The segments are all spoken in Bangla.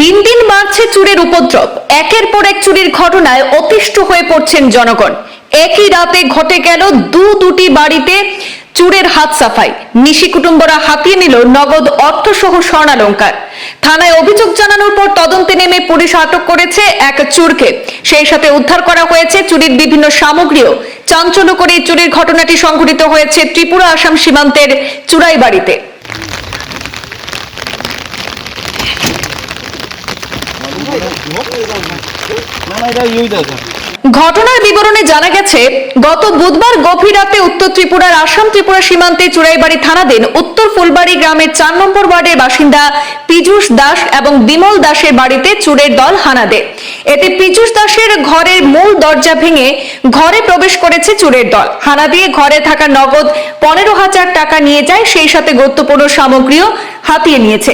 দিন দিন বাড়ছে চুরের উপদ্রব। একের পর এক চুরির ঘটনায় অতিষ্ঠ হয়ে পড়ছেন জনগণ। একই রাতে ঘটে গেল দু দুটি বাড়িতে চুরের হাত সাফাই। নিশি কুটুম্বরা হাতিয়ে নিল নগদ অর্থ সহ স্বর্ণালঙ্কার। থানায় অভিযোগ জানানোর পর তদন্তে নেমে পুলিশ আটক করেছে এক চুরকে। সেই সাথে উদ্ধার করা হয়েছে চুরির বিভিন্ন সামগ্রীও। চাঞ্চল্যকর এই চুরির ঘটনাটি সংঘটিত হয়েছে ত্রিপুরা আসাম সীমান্তের চুরাই বাড়িতে ঘটনার বিবরণে জানা গেছে, গত বুধবার গভীর রাতে উত্তর ত্রিপুরার আসাম ত্রিপুরা সীমান্তে চুরাইবাড়ি থানাধীন উত্তর ফুলবাড়ি গ্রামের চার নম্বর ওয়ার্ডের বাসিন্দা পীযূষ দাস এবং বিমল দাসের বাড়িতে চুরের দল হানা দেয়। এতে পীযূষ দাসের মূল দরজা ভেঙে ঘরে প্রবেশ করেছে চোরের দল। হানা দিয়ে ঘরে থাকা নগদ পনেরো হাজার টাকা নিয়ে যায়, সেই সাথে গুরুত্বপূর্ণ সামগ্রীও হাতিয়ে নিয়েছে।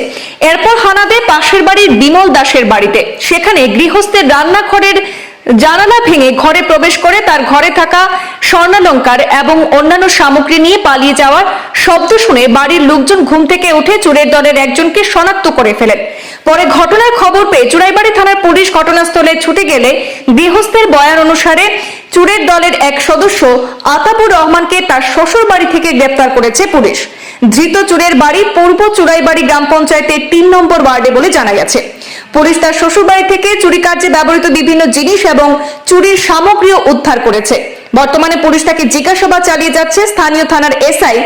এরপর হানা দেয় পাশের বাড়ির বিমল দাসের বাড়িতে। সেখানে গৃহস্থের রান্নাঘরের জানালা ভেঙে ঘরে প্রবেশ করে তার ঘরে থাকা স্বর্ণালঙ্কার এবং অন্যান্য সামগ্রী নিয়ে পালিয়ে যাওয়ার শব্দ শুনে বাড়ির লোকজন ঘুম থেকে উঠে চোরের দলের একজনকে শনাক্ত করে ফেলেন। পরে ঘটনার খবর পেয়ে চুরাইবাড়ি থানার পুলিশ ঘটনাস্থলে ছুটে গেলে গৃহস্থের বয়ান অনুসারে চুরের দলের এক সদস্য আতাবুর রহমানকে তার শ্বশুর বাড়ি থেকে গ্রেপ্তার করেছে পুলিশ। ধৃত চুরের বাড়ি পূর্ব চুরাইবাড়ি গ্রাম পঞ্চায়েতের তিন নম্বর ওয়ার্ডে বলে জানা গেছে। পুলিশ তার শ্বশুরবাড়ি থেকে চুরি কার্যে ব্যবহৃত বিভিন্ন জিনিস এবং চুরির সামগ্রীও উদ্ধার করেছে। বর্তমানে পুলিশ তাকে জিজ্ঞাসাবাদ চালিয়ে যাচ্ছে। স্থানীয় থানার এসআই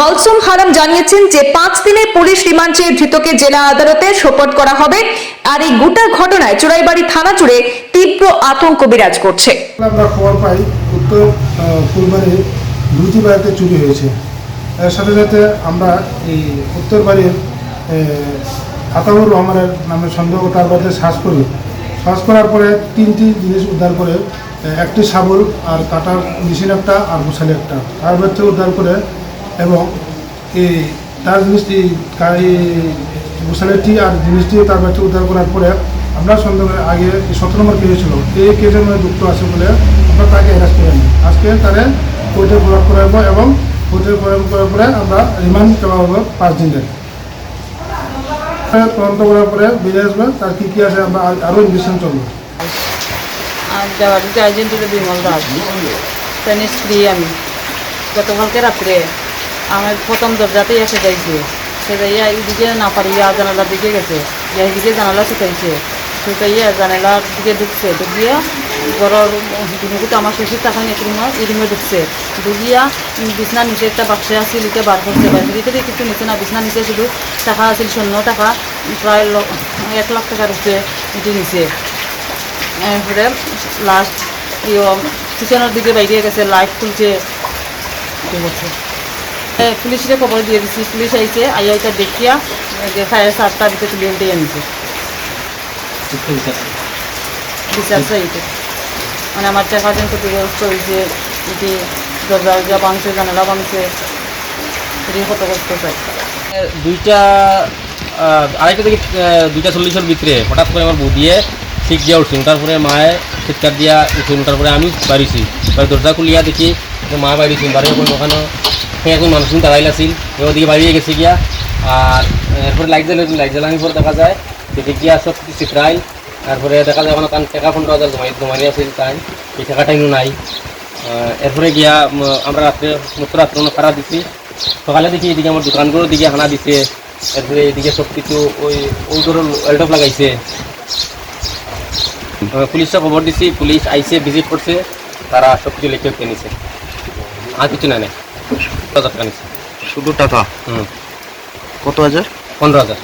মলসুম হারাম জানিয়েছেন যে পাঁচ দিনে পুলিশ রিমান্ড ধৃতকে জেলা আদালতে সোপর্দ করা হবে। আর এই গোটা ঘটনায় চুরাইবাড়ি থানা জুড়ে তীব্র আতঙ্ক বিরাজ করছে। আমরা খবর পাই, উত্তর দুটি বাড়িতে চুরি হয়েছে। সাথে সাথে আমরা এই উত্তর বাড়ির আতাউর রহমানের নামে সন্দেহ তার বাড়িতে শ্বাস করি শ্বাস করার পরে তিনটি জিনিস উদ্ধার করে, একটি শাবল আর কাটার মেশিন একটা আর গোসালি একটা। তার থেকে উদ্ধার করে এবং এই তার জিনিসটি গোসালিটি আর জিনিসটি তার থেকে উদ্ধার করার পরে আমরা সন্দেহ আগে সতেরো নম্বর কেস ছিল এই কেসের মধ্যে যুক্ত আছে বলে আমরা তাকে অ্যারেস্ট করে নিই। আজকে তারে কোর্টে প্রয়োগ করাবো এবং কোর্টে প্রয়োগ করার পরে আমরা রিমান্ড চাওয়া হবে পাঁচ দিনের। তদন্ত করার পরে তার আছে আমরা আর- বিমল দাস। আমি। গতকালকে রাত্রে আমার প্রথম দরজাতেই এসে যাইছে সে যাইয়া এইদিকে না আর জানালার দিকে গেছে। এইদিকে জানালা শুকাইছে। শুকাইয়া জানালার দিকে ঢুকছে। ঢুকিয়া ঘরের দিনকুতো আমার শ্বশুর তখন এক রুমে এই রুমে ঢুকছে ঢুকিয়া বিছনার নিচে একটা বাক্সে আছিল এটা বার করছে বাড়ির ভিতরে কিছু নিচে না বিছনার নিচে শুধু টাকা আছিল শূন্য টাকা প্রায় এক লাখ টাকার উপরে এটি নিচে এরপরে লাস্ট কিচেনের দিকে বাইরে গেছে লাইট খুলছে। এটি করছে এ, পুলিশকে খবর দিয়ে দিচ্ছি পুলিশ আইছে আইয়া এটা দেখিয়া ফায়ার সাতটার ভিতরে তুলে উল্টে আনছে। বিচার চাইতে মানে আমার চারপাঁচজন ক্ষতিগ্রস্ত হয়েছে এটি দরজা দরজা ভাঙছে জানালা ভাঙছে এটি ক্ষতগ্রস্ত চাই দুইটা আড়াইটা থেকে দুইটা চল্লিশের ভিতরে। হঠাৎ করে আমার বউ দিয়ে ঠিক দিয়া উঠছিল। তারপরে মায়ে চিৎকার দিয়া উঠছিল। তারপরে আমি বাড়িছি। বাড়ি দরজা খুলিয়া দেখি মা বাড়িছি। বাড়ি এখন ওখানে হ্যাঁ এখন মানুষ দাঁড়াইল আছিল। ওদিকে বাড়িয়ে গেছে গিয়া। আর, এরপরে লাইট জ্বালে লাইট জ্বালানোর পর দেখা যায় যে দেখিয়া সব কিছু চিত্রাইল তারপরে দেখা যায় ওখানে তার টাকা পনেরো হাজার জমাই জমাই আছিল তাই। এই টাকাটা ইনো নাই। এরপরে গিয়া আমরা রাত্রে মাত্র রাত্রে খারাপ দিছি। সকালে দেখি এদিকে আমার দোকানগুলোর দিকে হানা দিছে। এরপরে এদিকে সব কিছু ওই ওই ধরুন ওয়েলটপ লাগাইছে। পুলিশটা খবর দিছি পুলিশ আইসে ভিজিট করছে। তারা সব কিছু লিখে উঠে নিছে। আর কিছু না নেই। শুধু টাকা? হুম। কত হাজার? পনেরো হাজার।